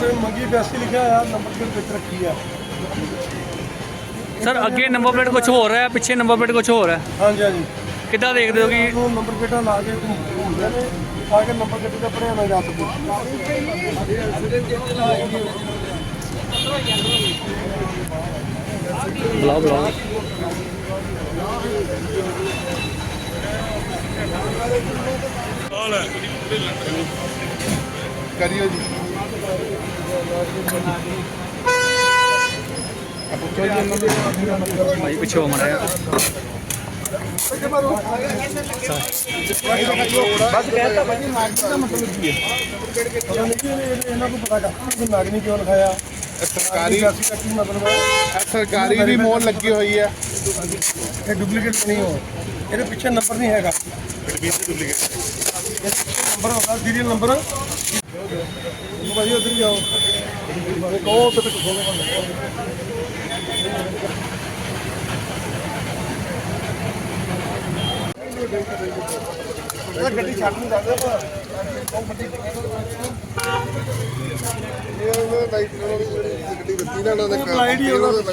ਤੇ ਮੰਗੀ ਬੈਸੀ ਲਿਖਿਆ ਆ ਨੰਬਰ ਪਲੇਟ ਵਿੱਚ ਰੱਖੀ ਆ ਸਰ ਅੱਗੇ ਨੰਬਰ ਪਲੇਟ ਕੁਝ ਹੋਰ ਹੈ ਪਿੱਛੇ ਨੰਬਰ ਪਲੇਟ ਕੁਝ ਹੋਰ ਹੈ ਹਾਂਜੀ ਹਾਂਜੀ ਕਿੱਦਾਂ ਦੇਖਦੇ ਹੋ ਕਿ ਉਹ ਨੰਬਰ ਪਲੇਟਾਂ ਲਾ ਕੇ ਘੁੰਮਦੇ ਨੇ ਤਾਂ ਕਿ ਨੰਬਰ ਪਲੇਟ ਤੇ ਪੜਿਆ ਨਾ ਜਾ ਸਕੇ ਬੁਲਾਓ ਬੁਲਾਓ ਕਰਿਓ ਜੀ। ਭਾਈ ਪਿੱਛੇ ਹੋ ਮੜਿਆ ਬਸ ਕਹਿਤਾ ਭਾਜੀ ਨਾਗਰਿਕ ਦਾ ਮਤਲਬ ਕੀ ਹੈ? ਇਹਨਾਂ ਨੂੰ ਪਤਾ ਕਰ ਕਿ ਨਾਗਨੀ ਕਿਉਂ ਲਿਖਾਇਆ। ਸਰਕਾਰੀ ਦਾ ਸਰਕਾਰੀ ਦੀ ਮੋਹਰ ਲੱਗੀ ਹੋਈ ਹੈ। ਇਹ ਡੁਪਲੀਕੇਟ ਨਹੀਂ ਹੋ ਇਹਦੇ ਪਿੱਛੇ ਨੰਬਰ ਨਹੀਂ ਹੈਗਾ। ਨੰਬਰ ਹੋਗਾ ਸੀਰੀਅਲ ਨੰਬਰ। ਭਾਈ ਉਧਰ ਹੀ ਆਓ। ਕਹੋ ਤੇ ਖੋਲੋ ਇਹ ਗੱਡੀ ਛੱਡ ਨਹੀਂ ਸਕਦੇ ਪਰ ਉਹ ਗੱਡੀ ਇਹ ਉਹਨਾਂ ਲਾਈਟ ਨਾਲ ਬੱਤੀ ਨਾਲ ਉਹਨਾਂ ਉਹ ਲਾਈਟ ਹੀ ਉਹਨਾਂ ਦਾ।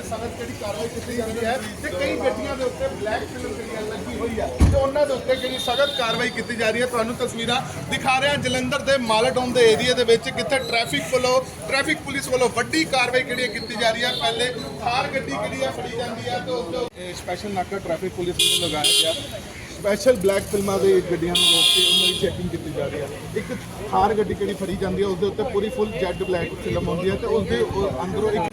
ਸਖਤ ਜਿਹੜੀ ਕਾਰਵਾਈ ਕੀਤੀ ਜਾਂਦੀ ਹੈ ਤੇ ਕਈ ਗੱਡੀਆਂ ਦੇ ਉੱਤੇ ਬਲੈਕ ਫਿਲਮ ਜਿਹੜੀ ਲੱਗੀ ਹੋਈ ਹੈ ਤੇ ਉਹਨਾਂ ਦੇ ਉੱਤੇ ਜਿਹੜੀ ਸਖਤ ਕਾਰਵਾਈ ਕੀਤੀ ਜਾ ਰਹੀ ਹੈ। ਤੁਹਾਨੂੰ ਤਸਵੀਰਾਂ ਦਿਖਾ ਰਿਹਾ ਜਲੰਧਰ ਦੇ ਮਾਲਟਾਊਨ ਦੇ ਏਰੀਆ ਦੇ ਵਿੱਚ ਕਿੱਥੇ ਟ੍ਰੈਫਿਕ ਵੱਲੋਂ ਟ੍ਰੈਫਿਕ ਪੁਲਿਸ ਵੱਲੋਂ ਵੱਡੀ ਕਾਰਵਾਈ ਕੀਤੀ ਜਾ ਰਹੀ ਹੈ। ਪਹਿਲੇ ਥਾਰ ਗੱਡੀ ਜਿਹੜੀ ਹੈ ਫੜੀ ਜਾਂਦੀ ਹੈ ਤੇ ਉਸ ਤੋਂ ਸਪੈਸ਼ਲ ਨਾਕਾ ਟ੍ਰੈਫਿਕ ਪੁਲਿਸ ਵੱਲੋਂ ਲਗਾਇਆ ਗਿਆ। ਸਪੈਸ਼ਲ ਬਲੈਕ ਫਿਲਮਾਂ ਦੇ ਗੱਡੀਆਂ ਨੂੰ ਰੋਕ ਕੇ ਉਹਨਾਂ ਦੀ ਚੈਕਿੰਗ ਕੀਤੀ ਜਾ ਰਹੀ ਹੈ। ਇੱਕ ਥਾਰ ਗੱਡੀ ਕਿਹੜੀ ਫੜੀ ਜਾਂਦੀ ਹੈ ਉਸ ਦੇ ਉੱਤੇ ਪੂਰੀ ਫੁੱਲ ਜੈਡ ਬਲੈਕ ਫਿਲਮ ਹੁੰਦੀ ਹੈ ਤੇ ਉਸ ਦੇ ਅੰਦਰੋਂ ਇੱਕ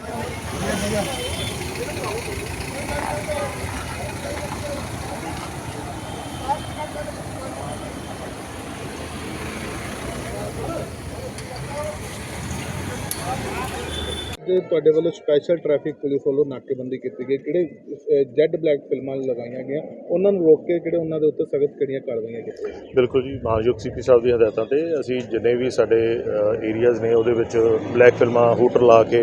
ਜੋ ਤੁਹਾਡੇ ਵੱਲੋਂ ਸਪੈਸ਼ਲ ਟ੍ਰੈਫਿਕ ਪੁਲਿਸ ਵੱਲੋਂ ਨਾਕੇਬੰਦੀ ਕੀਤੀ ਗਈ। ਕਿਹੜੇ ਜੈਡ ਬਲੈਕ ਫਿਲਮਾਂ ਲਗਾਈਆਂ ਗਈਆਂ। ਉਹਨਾਂ ਨੂੰ ਰੋਕ ਕੇ ਕਿਹੜੇ ਉਹਨਾਂ ਦੇ ਉੱਤੇ ਸਖਤ ਕਿਹੜੀਆਂ ਕਾਰਵਾਈਆਂ ਕੀਤੀਆਂ ਬਿਲਕੁਲ ਜੀ ਮਾਨਯੋਗ ਸੀਪੀ ਸਾਹਿਬ ਦੀ ਹਦਾਇਤਾਂ ਤੇ ਅਸੀਂ ਜਿੰਨੇ ਵੀ ਸਾਡੇ ਏਰੀਆਜ਼ ਨੇ ਉਹਦੇ ਵਿੱਚ ਬਲੈਕ ਫਿਲਮਾਂ, ਹੂਟਰ ਲਾ ਕੇ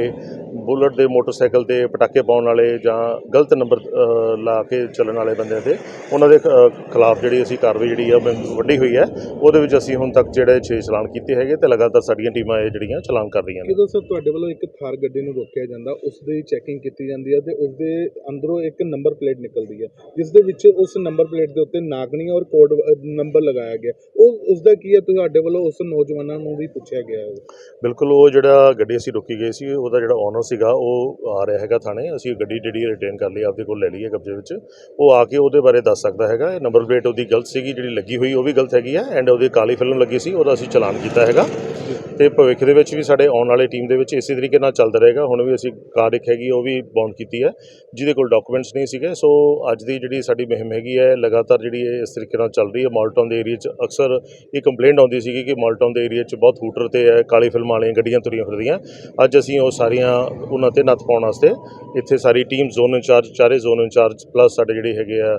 ਬੁਲਟ ਦੇ ਮੋਟਰਸਾਈਕਲ ਤੇ ਪਟਾਕੇ ਪਾਉਣ ਵਾਲੇ ਜਾਂ ਗਲਤ ਨੰਬਰ ਲਾ ਕੇ ਚੱਲਣ ਵਾਲੇ ਬੰਦਿਆਂ ਤੇ ਉਹਨਾਂ ਦੇ ਖਿਲਾਫ ਜਿਹੜੀ ਅਸੀਂ ਕਾਰਵਾਈ ਜਿਹੜੀ ਆ ਵੱਡੀ ਹੋਈ ਹੈ। ਉਹਦੇ ਵਿੱਚ ਅਸੀਂ ਹੁਣ ਤੱਕ ਜਿਹੜੇ 6 ਚਲਾਨ ਕੀਤੇ ਹੈਗੇ ਤੇ ਲਗਾਤਾਰ ਸਾਡੀਆਂ ਟੀਮਾਂ ਇਹ ਜਿਹੜੀਆਂ ਚਲਾਨ ਕਰ ਰਹੀਆਂ ਨੇ। ਜਦੋਂ ਸਰ ਤੁਹਾਡੇ ਵੱਲੋਂ ਇੱਕ ਥਾਰ ਗੱਡੀ ਨੂੰ ਰੋਕਿਆ ਜਾਂਦਾ ਉਸ ਦੀ ਚੈਕਿੰਗ ਕੀਤੀ ਜਾਂਦੀ ਹੈ ਤੇ ਉਸ ਦੇ ਅੰਦਰੋਂ ਇੱਕ ਨੰਬਰ ਪਲੇਟ ਨਿਕਲਦੀ ਹੈ ਜਿਸ ਦੇ ਵਿੱਚ ਉਸ ਨੰਬਰ ਪਲੇਟ ਦੇ ਉੱਤੇ ਨਾਗਣੀ ਔਰ ਕੋਡ ਨੰਬਰ ਲਗਾਇਆ ਗਿਆ। ਉਹ ਉਸ ਦਾ ਕੀ ਹੈ? ਤੁਹਾਡੇ ਵੱਲੋਂ ਉਸ ਨੌਜਵਾਨਾਂ ਨੂੰ ਵੀ ਪੁੱਛਿਆ ਗਿਆ ਹੈ। ਬਿਲਕੁਲ ਉਹ ਜਿਹੜਾ ਗੱਡੀ ਅਸੀਂ ਰੋਕੀ ਗਈ ਸੀ ਉਹਦਾ ਜਿਹੜਾ ਓਨਰ ਸੀਗਾ, ਉਹ ਆ ਰਿਹਾ ਹੈਗਾ ਥਾਣੇ, ਅਸੀਂ ਗੱਡੀ ਜਿਹੜੀ ਰਿਟੇਨ ਕਰ ਲਈ, ਆਪਦੇ ਕੋਲ ਲੈ ਲਈ ਹੈ ਕਬਜ਼ੇ ਵਿੱਚ। ਉਹ ਆ ਕੇ ਉਹਦੇ ਬਾਰੇ ਦੱਸ ਸਕਦਾ ਹੈਗਾ ਨੰਬਰ ਪਲੇਟ ਉਹਦੀ ਗਲਤ ਸੀਗੀ, ਜਿਹੜੀ ਲੱਗੀ ਹੋਈ, ਉਹ ਵੀ ਗਲਤ ਹੈਗੀ ਹੈ ਐਂਡ ਉਹਦੀ ਕਾਲੀ ਫਿਲਮ ਲੱਗੀ ਸੀ, ਉਹਦਾ ਅਸੀਂ ਚਲਾਨ ਕੀਤਾ ਹੈਗਾ। ਤੇ ਭਵਿੱਖ ਦੇ ਵਿੱਚ ਵੀ ਸਾਡੇ ਆਉਣ ਵਾਲੇ ਟੀਮ ਦੇ ਵਿੱਚ ਇਸੇ ਤਰੀਕੇ ਨਾਲ ਚੱਲਦਾ ਰਹੇਗਾ। ਹੁਣ ਵੀ ਅਸੀਂ ਕਾਰ ਇੱਕ ਹੈਗੀ, ਉਹ ਵੀ ਬੌਂਡ ਕੀਤੀ ਹੈ, ਜਿਹਦੇ ਕੋਲ ਡਾਕੂਮੈਂਟਸ ਨਹੀਂ ਸੀਗੇ। ਸੋ ਅੱਜ ਦੀ ਜਿਹੜੀ ਸਾਡੀ ਮੁਹਿੰਮ ਹੈਗੀ ਹੈ, ਲਗਾਤਾਰ ਜਿਹੜੀ ਇਹ ਇਸ ਤਰੀਕੇ ਨਾਲ ਚੱਲ ਰਹੀ ਹੈ ਮਾਲਟਾਊਨ ਦੇ ਏਰੀਆ 'ਚ ਅਕਸਰ ਇਹ ਕੰਪਲੇਂਟ ਆਉਂਦੀ ਸੀਗੀ ਕਿ ਮਾਲਟਾਊਨ ਦੇ ਏਰੀਆ 'ਚ ਬਹੁਤ ਹੂਟਰ ਤੇ ਹੈ, ਕਾਲੀ ਫਿਲਮਾਂ ਵਾਲੀਆਂ ਗੱਡੀਆਂ ਤੁਰੀਆਂ ਫਿਰਦੀਆਂ। ਅੱਜ ਅਸੀਂ ਉਹ ਸਾਰੀਆਂ ਉਹਨਾਂ ਤੇ ਨੱਥ ਪਾਉਣ ਵਾਸਤੇ ਇੱਥੇ ਸਾਰੀ ਟੀਮ ਜ਼ੋਨ ਇੰਚਾਰਜ ਚਾਰੇ ਜ਼ੋਨ ਇੰਚਾਰਜ ਪਲੱਸ ਸਾਡੇ ਜਿਹੜੇ ਹੈਗੇ ਆ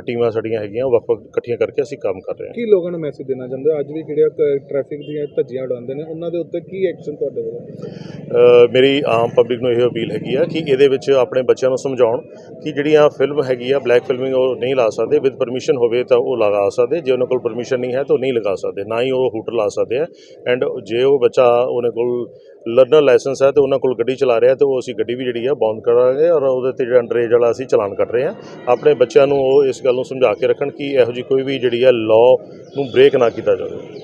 ਟੀਮਾਂ ਸਾਡੀਆਂ ਹੈਗੀਆਂ, ਉਹ ਵੱਖ-ਵੱਖ ਇਕੱਠੀਆਂ ਕਰਕੇ ਅਸੀਂ ਕੰਮ ਕਰ ਰਹੇ ਹਾਂ। ਕੀ ਲੋਕਾਂ ਨੂੰ ਮੈਸੇਜ ਦੇਣਾ ਚਾਹੁੰਦੇ ਅੱਜ ਵੀ ਕਿਹੜੇ ਟ੍ਰੈਫਿਕ ਦੀਆਂ ਧੱਜੀਆਂ ਉਡਾਉਂਦੇ ਨੇ ਉਹਨਾਂ ਦੇ ਉੱਤੇ ਕੀ ਐਕਸ਼ਨ ਤੁਹਾਡੇ ਵੱਲੋਂ? ਮੇਰੀ ਆਮ ਪਬਲਿਕ ਨੂੰ ਇਹ ਅਪੀਲ ਹੈਗੀ ਆ ਕਿ ਇਹਦੇ ਵਿੱਚ ਆਪਣੇ ਬੱਚਿਆਂ ਨੂੰ ਸਮਝਾਉਣ ਕਿ ਜਿਹੜੀਆਂ ਫਿਲਮ ਹੈਗੀ ਆ ਬਲੈਕ ਫਿਲਮਿੰਗ ਉਹ ਨਹੀਂ ਲਾ ਸਕਦੇ ਵਿਦ ਪਰਮਿਸ਼ਨ ਹੋਵੇ ਤਾਂ ਉਹ ਲਗਾ ਸਕਦੇ, ਜੇ ਉਹਨਾਂ ਕੋਲ ਪਰਮਿਸ਼ਨ ਨਹੀਂ ਹੈ ਤਾਂ ਉਹ ਨਹੀਂ ਲਗਾ ਸਕਦੇ, ਨਾ ਹੀ ਉਹ ਹੂਟਰ ਲਾ ਸਕਦੇ ਆ। ਐਂਡ ਜੇ ਉਹ ਬੱਚਾ ਉਹਨਾਂ ਕੋਲ ਲਰਨਰ ਲਾਇਸੈਂਸ ਹੈ ਤੇ ਉਹਨਾਂ ਕੋਲ ਗੱਡੀ ਚਲਾ ਰਿਹਾ ਤੇ ਉਹ ਅਸੀਂ ਗੱਡੀ ਵੀ ਜਿਹੜੀ ਆ ਬੰਦ ਕਰਾਂਗੇ ਔਰ ਉਹਦੇ ਤੇ ਜਿਹੜਾ ਅੰਡਰੇਜ ਵਾਲਾ ਅਸੀਂ ਚਲਾਨ ਕੱਟ ਰਹੇ ਹਾਂ ਆਪਣੇ ਬੱਚਿਆਂ ਨੂੰ ਉਹ ਇਸ ਗੱਲ ਨੂੰ ਸਮਝਾ ਕੇ ਰੱਖਣ ਕਿ ਇਹੋ ਜਿਹੀ ਕੋਈ ਵੀ ਜਿਹੜੀ ਆ ਲਾਅ ਨੂੰ ਬ੍ਰੇਕ ਨਾ ਕੀਤਾ ਜਾਵੇ।